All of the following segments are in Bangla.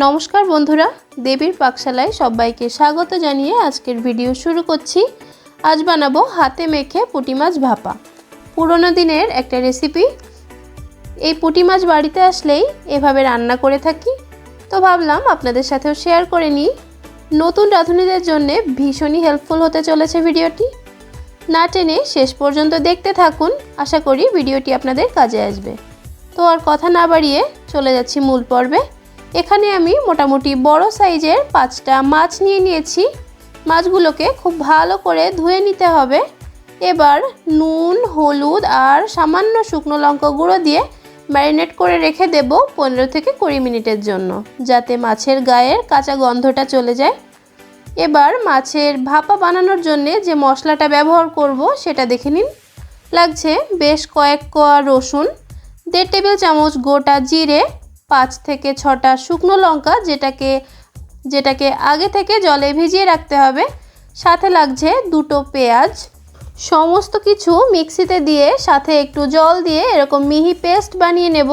নমস্কার বন্ধুরা, দেবীর পাকশালায় সবাইকে স্বাগত জানিয়ে আজকের ভিডিও শুরু করছি। আজ বানাবো হাতে মেখে পুঁটি মাছ ভাপা। পুরোনো দিনের একটা রেসিপি এই পুঁটি মাছ বাড়িতে আসলেই এভাবে রান্না করে থাকি। তো ভাবলাম আপনাদের সাথেও শেয়ার করে নিই। নতুন রাঁধুনিদের জন্য ভীষণই হেল্পফুল হতে চলেছে ভিডিওটি। না টেনে শেষ পর্যন্ত দেখতে থাকুন, আশা করি ভিডিওটি আপনাদের কাজে আসবে। তো আর কথা না বাড়িয়ে চলে যাচ্ছি মূল পর্বে। এখানে আমি মোটামুটি বড় সাইজের পাঁচটা মাছ নিয়ে নিয়েছি। মাছগুলোকে খুব ভালো করে ধুয়ে নিতে হবে। এবার নুন, হলুদ আর সামান্য শুকনো লঙ্কা গুঁড়ো দিয়ে ম্যারিনেট করে রেখে দেব পনেরো থেকে কুড়ি মিনিটের জন্য, যাতে মাছের গায়ের কাঁচা গন্ধটা চলে যায়। এবার মাছের ভাপা বানানোর জন্য যে মশলাটা ব্যবহার করব সেটা দেখে নিন। লাগছে বেশ কয়েক কোয়া রসুন, দেড় টেবিল চামচ গোটা জিরে পাঁচ থেকে ছটা শুকনো লঙ্কা যেটাকে যেটাকে আগে থেকে জলে ভিজিয়ে রাখতে হবে। সাথে লাগছে দুটো পেঁয়াজ। সমস্ত কিছু মিক্সিতে দিয়ে সাথে একটু জল দিয়ে এরকম মিহি পেস্ট বানিয়ে নেব।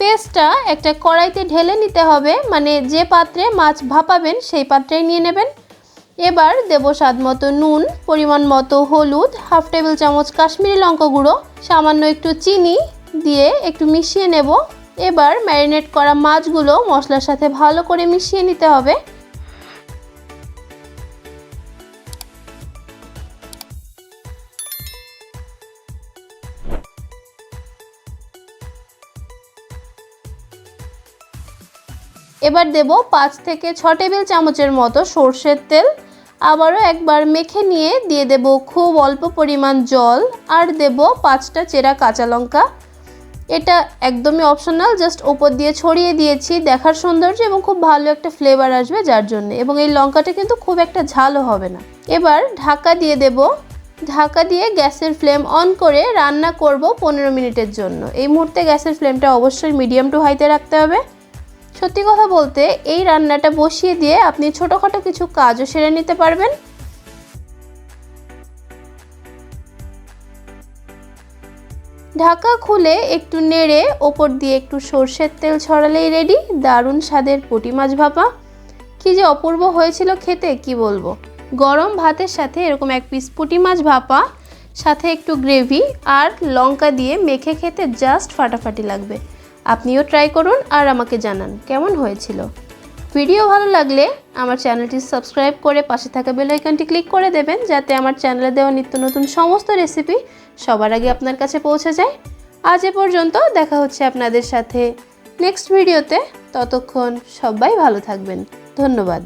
পেস্টটা একটা কড়াইতে ঢেলে নিতে হবে মানে যে পাত্রে মাছ ভাপাবেন সেই পাত্রেই নিয়ে নেবেন। এবার দেব স্বাদ মতো নুন, পরিমাণ মতো হলুদ, হাফ টেবিল চামচ কাশ্মীরি লঙ্কা গুঁড়ো, সামান্য একটু চিনি দিয়ে একটু মিশিয়ে নেব। এবার ম্যারিনেট করা মাছগুলো মশলার সাথে ভালো করে মিশিয়ে নিতে হবে। এবার দেব পাঁচ থেকে ছ টেবিল চামচের মতো সর্ষের তেল। আবারও একবার মেখে নিয়ে দিয়ে দেব খুব অল্প পরিমাণ জল আর দেব পাঁচটা চেরা কাঁচা লঙ্কা। এটা একদমই অপশনাল জাস্ট ওপর দিয়ে ছড়িয়ে দিয়েছি, দেখার সৌন্দর্য এবং খুব ভালো একটা ফ্লেভার আসবে যার জন্য। এবং এই লঙ্কাটা কিন্তু খুব একটা ঝালও হবে না। এবার ঢাকা দিয়ে দেব। ঢাকা দিয়ে গ্যাসের ফ্লেম অন করে রান্না করব পনেরো মিনিটের জন্য। এই মুহূর্তে গ্যাসের ফ্লেমটা অবশ্যই মিডিয়াম টু হাইতে রাখতে হবে। সত্যি কথা বলতে, এই রান্নাটা বসিয়ে দিয়ে আপনি ছোটোখাটো কিছু কাজও সেরে নিতে পারবেন। ঢাকা খুলে একটু নেড়ে ওপর দিয়ে একটু সর্ষের তেল ছড়ালেই রেডি দারুণ স্বাদের পুঁটি মাছ ভাপা। কি যে অপূর্ব হয়েছিল খেতে, কি বলব? গরম ভাতের সাথে এরকম এক পিস পুঁটি মাছ ভাপা, সাথে একটু গ্রেভি আর লঙ্কা দিয়ে মেখে খেতে জাস্ট ফাটাফাটি লাগবে। আপনিও ট্রাই করুন আর আমাকে জানান, কেমন হয়েছিল? ভিডিও ভালো লাগলে আমার চ্যানেলটি সাবস্ক্রাইব করে পাশে থাকা বেল আইকনটি ক্লিক করে দেবেন যাতে আমার চ্যানেলে দেওয়া নিত্য নতুন সমস্ত রেসিপি সবার আগে আপনার কাছে পৌঁছে যায়। আজ এ পর্যন্ত দেখা হচ্ছে আপনাদের সাথে নেক্সট ভিডিওতে। ততক্ষণ সবাই ভালো থাকবেন। ধন্যবাদ।